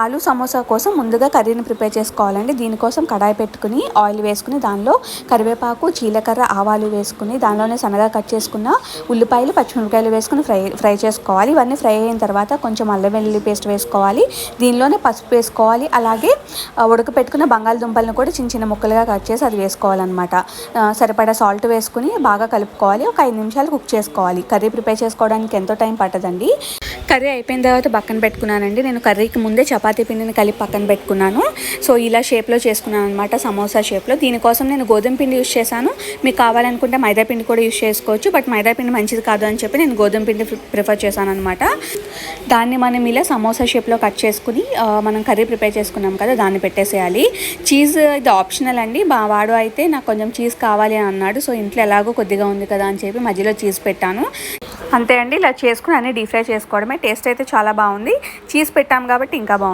ఆలు సమోసా కోసం ముందుగా కర్రీని ప్రిపేర్ చేసుకోవాలండి. దీనికోసం కడాయి పెట్టుకుని ఆయిల్ వేసుకుని దానిలో కరివేపాకు జీలకర్ర ఆవాలు వేసుకుని దానిలోనే సన్నగా కట్ చేసుకున్న ఉల్లిపాయలు పచ్చిమిరపకాయలు వేసుకుని ఫ్రై ఫ్రై చేసుకోవాలి. ఇవన్నీ ఫ్రై అయిన తర్వాత కొంచెం అల్లం వెల్లుల్లి పేస్ట్ వేసుకోవాలి. దీనిలోనే పసుపు వేసుకోవాలి. అలాగే ఉడకపెట్టుకున్న బంగాళదుంపలను కూడా చిన్న చిన్న ముక్కలుగా కట్ చేసి అది వేసుకోవాలన్నమాట. సరిపడా సాల్ట్ వేసుకుని బాగా కలుపుకోవాలి. ఒక ఐదు నిమిషాలు కుక్ చేసుకోవాలి. కర్రీ ప్రిపేర్ చేసుకోవడానికి ఎంతో టైం పట్టదండి. కర్రీ అయిపోయిన తర్వాత పక్కన పెట్టుకున్నానండి. నేను కర్రీకి ముందే చపాతీ పిండిని కలిపి పక్కన పెట్టుకున్నాను. సో ఇలా షేప్లో చేసుకున్నాను అనమాట సమోసా షేప్లో. దీనికోసం నేను గోధుమ పిండి యూస్ చేశాను. మీకు కావాలనుకుంటే మైదా పిండి కూడా యూస్ చేసుకోవచ్చు బట్ మైదా పిండి మంచిది కాదు అని చెప్పి నేను గోధుమ పిండి ప్రిఫర్ చేశాను అనమాట దాన్ని మనం ఇలా సమోసా షేప్లో కట్ చేసుకుని మనం కర్రీ ప్రిపేర్ చేసుకున్నాం కదా దాన్ని పెట్టేసేయాలి. చీజ్ ఇది ఆప్షనల్ అండి. బా వాడు అయితే నాకు కొంచెం చీజ్ కావాలి అని అన్నాడు. సో ఇంట్లో ఎలాగో కొద్దిగా ఉంది కదా అని చెప్పి మధ్యలో చీజ్ పెట్టాను. అంతే అండి ఇలా చేసుకుని అన్ని డీప్ ఫ్రై చేసుకోవడమే. టేస్ట్ అయితే చాలా బాగుంది. చీజ్ పెట్టాం కాబట్టి ఇంకా బాగుంది.